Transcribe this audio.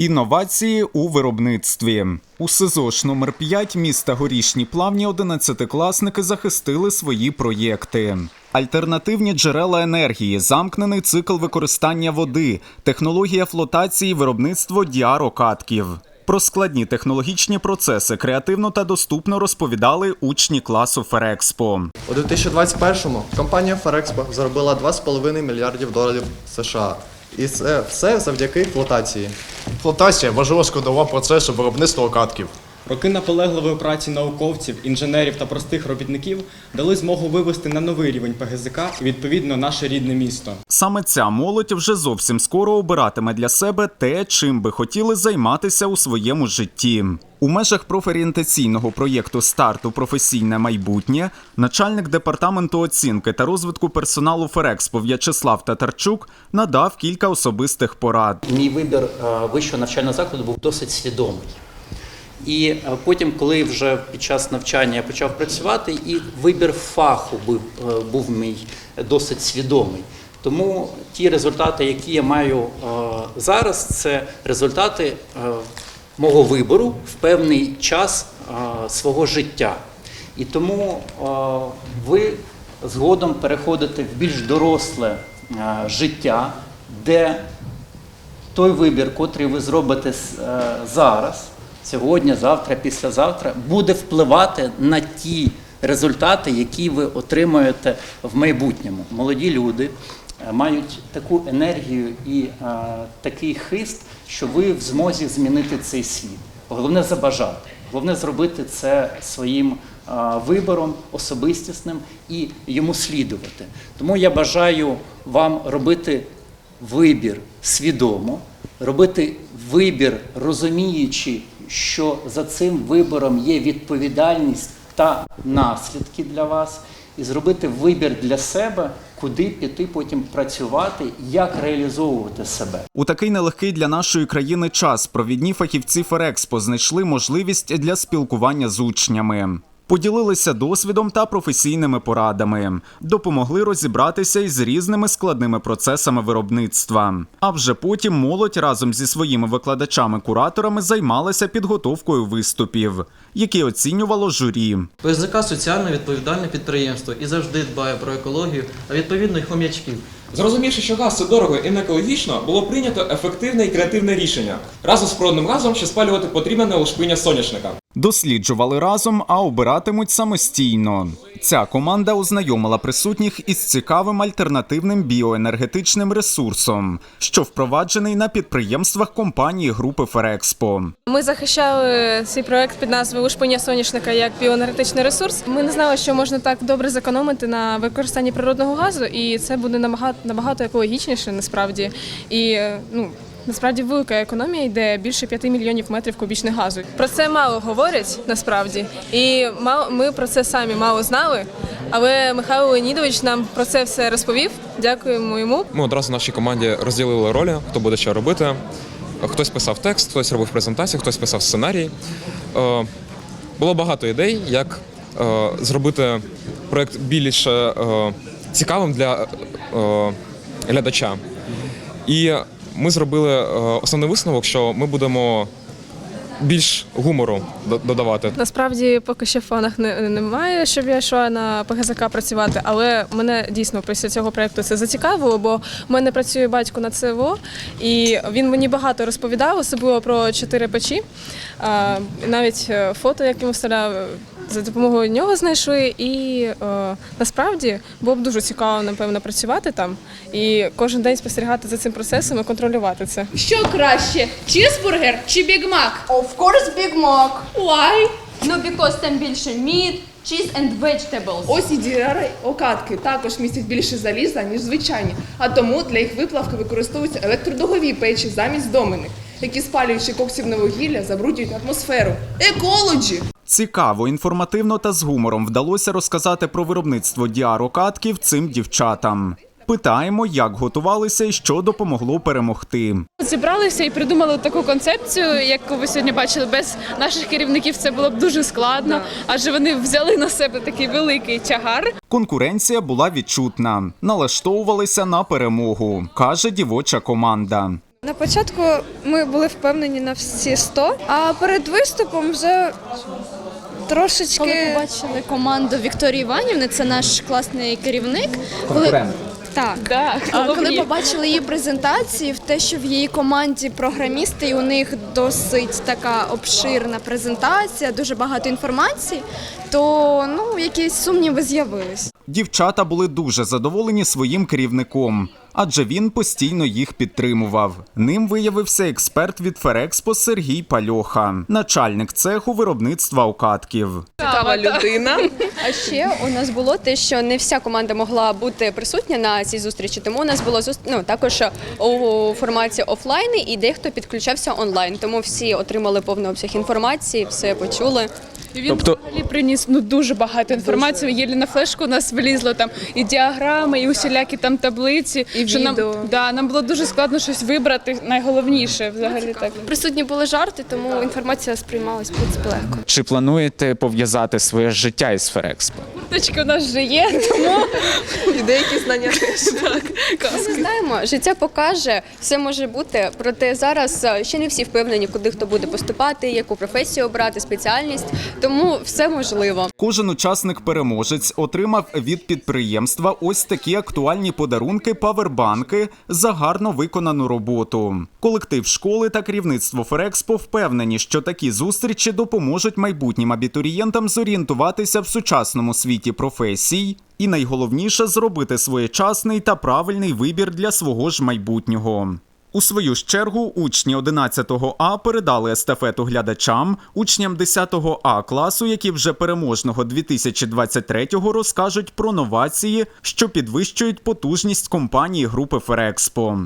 Інновації у виробництві у СИЗОШ номер 5 міста Горішні Плавні 11-класники захистили свої проєкти. Альтернативні джерела енергії, замкнений цикл використання води, технологія флотації, виробництво діарокатків. Про складні технологічні процеси креативно та доступно розповідали учні класу Ферекспо. У 2021-му компанія Ферекспо заробила 2,5 мільярдів доларів США. І це все завдяки флотації. Флотація важлива складова процесу виробництва окатків. Роки наполегливої праці науковців, інженерів та простих робітників дали змогу вивести на новий рівень ПГЗК і відповідно наше рідне місто. Саме ця молодь вже зовсім скоро обиратиме для себе те, чим би хотіли займатися у своєму житті. У межах профорієнтаційного проєкту Старт у професійне майбутнє начальник департаменту оцінки та розвитку персоналу Ферекспо В'ячеслав Татарчук надав кілька особистих порад. Мій вибір е, вищого навчального закладу був досить свідомий. І е, потім, коли вже під час навчання я почав працювати, і вибір фаху був, е, був мій досить свідомий. Тому ті результати, які я маю зараз, це результати мого вибору в певний час свого життя. І тому ви згодом переходите в більш доросле життя, де той вибір, котрий ви зробите е, зараз, сьогодні, завтра, післязавтра, буде впливати на ті результати, які ви отримаєте в майбутньому. Молоді люди мають таку енергію і е, такий хист, що ви в змозі змінити цей світ. Головне забажати, головне зробити це своїм е, вибором особистісним і йому слідувати. Тому я бажаю вам робити вибір свідомо, робити вибір, розуміючи, що за цим вибором є відповідальність та наслідки для вас, і зробити вибір для себе, куди піти потім працювати, як реалізовувати себе. У такий нелегкий для нашої країни час провідні фахівці Ферекспо знайшли можливість для спілкування з учнями. Поділилися досвідом та професійними порадами, допомогли розібратися із різними складними процесами виробництва. А вже потім молодь разом зі своїми викладачами-кураторами займалася підготовкою виступів, які оцінювало журі. ПСЗК соціально відповідальне підприємство і завжди дбає про екологію, а відповідно й хом'ячків. Зрозумівши, що газ це дорого і не екологічно, було прийнято ефективне і креативне рішення. Разом з природним газом ще спалювати потрібне не лушпиня соняшника. Досліджували разом, а обиратимуть самостійно. Ця команда ознайомила присутніх із цікавим альтернативним біоенергетичним ресурсом, що впроваджений на підприємствах компанії групи Ферекспо. Ми захищали цей проект під назвою Ушпиня соняшника як біоенергетичний ресурс. Ми не знали, що можна так добре зекономити на використанні природного газу, і це буде набагато набагато екологічніше насправді. І ну. Насправді велика економія йде більше 5 мільйонів метрів кубічних газу. Про це мало говорять насправді, і ми про це самі мало знали. Але Михайло Леонідович нам про це все розповів. Дякуємо йому. Ми одразу нашій команді розділили ролі, хто буде що робити. Хтось писав текст, хтось робив презентацію, хтось писав сценарій. Е, Було багато ідей, як е, зробити проект більш е, цікавим для глядача. І ми зробили е, основний висновок, що ми будемо більш гумору додавати. Насправді поки що в планах не, немає, щоб я йшла на ПГЗК працювати, але мене дійсно після цього проєкту це зацікавило, бо в мене працює батько на ЦВО, і він мені багато розповідав, особливо про чотири печі. Навіть е, фото, як йому вставляв, за допомогою нього знайшли. І е, насправді було б дуже цікаво, напевно, працювати там і кожен день спостерігати за цим процесом і контролювати це. Що краще, чізбургер чи бігмак? Of course, Big Mac. Why? Ну, because там більше meat, cheese and vegetables. Ось і діари окатки також містять більше заліза, ніж звичайні, а тому для їх виплавки використовуються електродугові печі замість доменних, які спалюючи коксівне вугілля, забруднюють атмосферу. Еколоджі! Цікаво, інформативно та з гумором вдалося розказати про виробництво діарокатків цим дівчатам. Питаємо, як готувалися і що допомогло перемогти. Зібралися і придумали таку концепцію, яку ви сьогодні бачили. Без наших керівників це було б дуже складно, адже вони взяли на себе такий великий тягар. Конкуренція була відчутна, налаштовувалися на перемогу, каже дівоча команда. На початку ми були впевнені на всі 100, а перед виступом вже трошечки. Коли побачили команду Вікторії Іванівни, це наш класний керівник. Коли... Так. А коли побачили її презентації, в те, що в її команді програмісти, і у них досить така обширна презентація, дуже багато інформації, то ну якісь сумніви з'явились. Дівчата були дуже задоволені своїм керівником, адже він постійно їх підтримував. Ним виявився експерт від Ферекспо Сергій Пальоха, начальник цеху виробництва окатків. Цікава людина. А ще у нас було те, що не вся команда могла бути присутня на цій зустрічі, тому у нас було ну, також у форматі офлайн, і дехто підключався онлайн. Тому всі отримали повний обсяг інформації, все почули. І він Тобто- взагалі приніс ну дуже багато інформації. Єлі на флешку у нас влізло там і діаграми, і усілякі там таблиці. І що нам, відео. да, нам було дуже складно щось вибрати. Найголовніше взагалі так. Присутні були жарти, тому інформація сприймалась в принципі легко. Чи плануєте пов'язати своє життя із Ферекспо? Курточки у нас вже є, тому І деякі знання теж. Ми знаємо, життя покаже, все може бути. Проте зараз е, ще не всі впевнені, куди хто буде поступати, яку професію обрати, спеціальність. Тому все можливо. Кожен учасник-переможець отримав від підприємства ось такі актуальні подарунки павербанки за гарно виконану роботу. Колектив школи та керівництво Ферекспо впевнені, що такі зустрічі допоможуть майбутнім абітурієнтам зорієнтуватися в сучасному світі професій. І найголовніше зробити своєчасний та правильний вибір для свого ж майбутнього. У свою ж чергу учні 11 А передали естафету глядачам, учням 10 А класу, які вже переможного 2023-го розкажуть про новації, що підвищують потужність компанії групи Ферекспо.